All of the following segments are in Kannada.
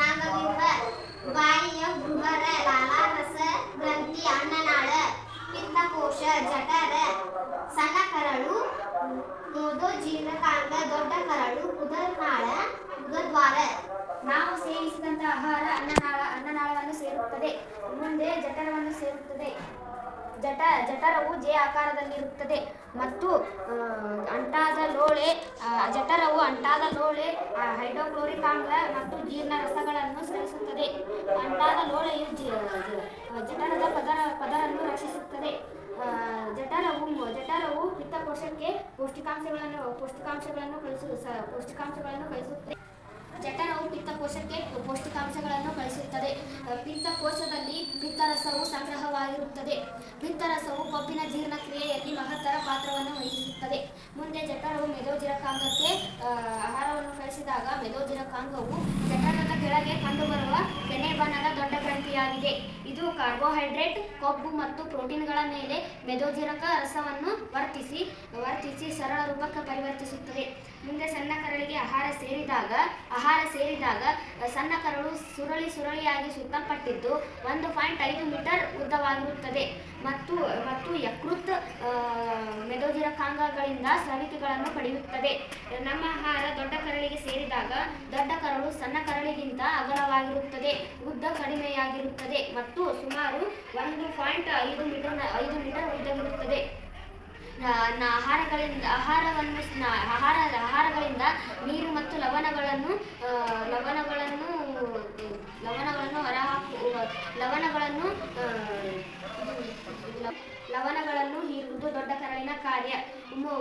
ನಾಗವಿರುವ ಬಾಯಿಯ ಬೃಹರ ಲಾಲಾರಸ ಗ್ರಂಥಿ ಅನ್ನನಾಳ ಪಿತ್ತಕೋಶ, ಜಠರ ಸಣ್ಣ ಕರಳು ಮೋದೋ ಜೀರ್ಣಕಾಂಗ ದೊಡ್ಡ ಕರಳು, ಉದರನಾಳ ಉದರದ್ವಾರ ನಾವು ಸೇವಿಸಿದಂತ ಆಹಾರ ಅನ್ನನಾಳ ಅನ್ನನಾಳವನ್ನು ಸೇರುತ್ತದೆ. ಮುಂದೆ ಜಠರವನ್ನು ಸೇರುತ್ತದೆ. ಜಠ, ಜಠರವು ಜೆ ಆಕಾರದಲ್ಲಿರುತ್ತದೆ. ಮತ್ತು ಅಂಟಾದ ಲೋಳೆ ಜಠರವು ಅಂಟಾದ ಲೋಳೆ ಹೈಡ್ರೋಕ್ಲೋರಿಕ್ ಆಮ್ಲ ಮತ್ತು ಜೀರ್ಣ ರಸಗಳನ್ನು ಸ್ರವಿಸುತ್ತದೆ ಅಂಟಾದ ಲೋಳೆಯು ಜಠರದ ಪದರ, ಪದರನ್ನು ರಕ್ಷಿಸುತ್ತದೆ. ಜಠರವು ಜಠರವು ಪಿತ್ತಕೋಶಕ್ಕೆ ಪೌಷ್ಟಿಕಾಂಶಗಳನ್ನು ಪೌಷ್ಟಿಕಾಂಶಗಳನ್ನು ಕಳಿಸು ಪೌಷ್ಟಿಕಾಂಶಗಳನ್ನು ಕಳಿಸುತ್ತದೆ. ಜಠರವು ಪಿತ್ತಕೋಶಕ್ಕೆ ಪೌಷ್ಟಿಕಾಂಶಗಳನ್ನು ಕಳಿಸುತ್ತದೆ. ಪಿತ್ತಕೋಶದಲ್ಲಿ ಪಿತ್ತರಸವು ಸಂಗ್ರಹವಾಗಿರುತ್ತದೆ. ಪಿತ್ತರಸವು ಕೊಬ್ಬಿನ ಜೀರ್ಣಕ್ರಿಯೆ ಪಾತ್ರವನ್ನು ವಹಿಸುತ್ತದೆ. ಮುಂದೆ ಜಠರವು ಮೆದೋಜಿರಕಾಂಗಕ್ಕೆ ಆಹಾರವನ್ನು ಕಳಿಸಿದಾಗ ಮೆದೋಜಿರಕಾಂಗವು ಜಠರದ ಕೆಳಗೆ ಕಂಡುಬರುವ ಕೆನೆ ಬಣ್ಣದ ದೊಡ್ಡ ಗ್ರಂಥಿಯಾಗಿದೆ. ಇದು ಕಾರ್ಬೋಹೈಡ್ರೇಟ್, ಕೊಬ್ಬು ಮತ್ತು ಪ್ರೋಟೀನ್ಗಳ ಮೇಲೆ ಮೆದೋಜಿರಕ ರಸವನ್ನು ವರ್ತಿಸಿ ವರ್ತಿಸಿ ಸರಳ ರೂಪಕ್ಕೆ ಪರಿವರ್ತಿಸುತ್ತದೆ. ಮುಂದೆ ಸಣ್ಣ ಕರಳಿಗೆ ಆಹಾರ ಸೇರಿದಾಗ ಆಹಾರ ಸೇರಿದಾಗ ಸಣ್ಣ ಕರಳು ಸುರಳಿ ಸುರಳಿಯಾಗಿ ಸುತ್ತಲ್ಪಟ್ಟಿದ್ದು ಒಂದು ಪಾಯಿಂಟ್ ಐದು ಮೀಟರ್ ಉದ್ದವಾಗಿರುತ್ತದೆ. ಮತ್ತು ಮತ್ತು ಯಕೃತ್ ಮೆದೋಜಿರಕಾಂಗಗಳಿಂದ ಸ್ರವಿಕೆಗಳನ್ನು ಪಡೆಯುತ್ತದೆ. ನಮ್ಮ ಆಹಾರ ದೊಡ್ಡ ಕರಳಿಗೆ ಸೇರಿದಾಗ ದೊಡ್ಡ ಕರಳು ಸಣ್ಣ ಕರಳಿಗಿಂತ ಅಗಲವಾಗಿರುತ್ತದೆ, ಉದ್ದ ಕಡಿಮೆಯಾಗಿರುತ್ತದೆ ಮತ್ತು ಸುಮಾರು ಒಂದು ಪಾಯಿಂಟ್ ಐದು ಮೀಟರ್ ಐದು ಮೀಟರ್ ಉದ್ದವಿರುತ್ತದೆ. ಆಹಾರಗಳಿಂದ, ಆಹಾರವನ್ನು ಆಹಾರ, ಆಹಾರಗಳಿಂದ ನೀರು ಮತ್ತು ಲವಣಗಳನ್ನು ಲವಣಗಳನ್ನು ಲವಣಗಳನ್ನು ಹೊರಹಾಕು ಲವಣಗಳನ್ನು ಲವಣಗಳನ್ನು ಹೀರುವುದು ದೊಡ್ಡ ಕರಳಿನ ಕಾರ್ಯ.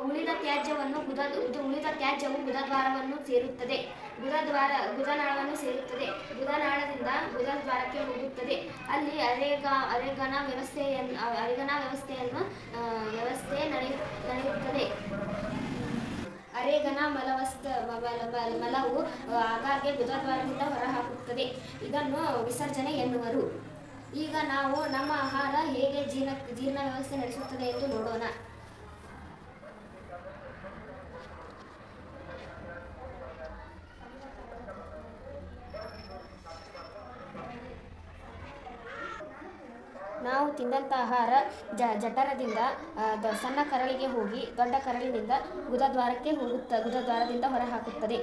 ಉಳಿದ ತ್ಯಾಜ್ಯವನ್ನು ಬುಧ ಉಳಿದ ತ್ಯಾಜ್ಯವು ಬುಧದ್ವಾರವನ್ನು ಸೇರುತ್ತದೆ. ಬುಧದ್ವಾರ ಬುಧನಾಳವನ್ನು ಸೇರುತ್ತದೆ. ಬುಧನಾಳದಿಂದ ಬುಧದ್ವಾರಕ್ಕೆ ಹೋಗುತ್ತದೆ. ಅಲ್ಲಿ ಅರೆಗ ಅರೆಗನ ವ್ಯವಸ್ಥೆಯನ್ನು ಅರೆಗನ ವ್ಯವಸ್ಥೆಯನ್ನು ವ್ಯವಸ್ಥೆ ನಡೆಯು ನಡೆಯುತ್ತದೆ. ಅರೆಗನ ಮಲವಸ್ತ ಮಲವು ಆಗಾಗ್ಗೆ ಬುಧದ್ವಾರದಿಂದ ಹೊರಹಾಕುತ್ತದೆ. ಇದನ್ನು ವಿಸರ್ಜನೆ ಎನ್ನುವರು. ಈಗ ನಾವು ನಮ್ಮ ಆಹಾರ ಹೇಗೆ ಜೀರ್ಣ ಜೀರ್ಣ ವ್ಯವಸ್ಥೆ ನಡೆಸುತ್ತದೆ ಎಂದು ನೋಡೋಣ. ನಾವು ತಿಂದಂಥ ಆಹಾರ ಜ ಜಠರದಿಂದ ಸಣ್ಣ ಕರಳಿಗೆ ಹೋಗಿ ದೊಡ್ಡ ಕರಳಿನಿಂದ ಗುದದ್ವಾರಕ್ಕೆ ಹೋಗುತ್ತ ಗುದದ್ವಾರದಿಂದ ಹೊರಹಾಕುತ್ತದೆ.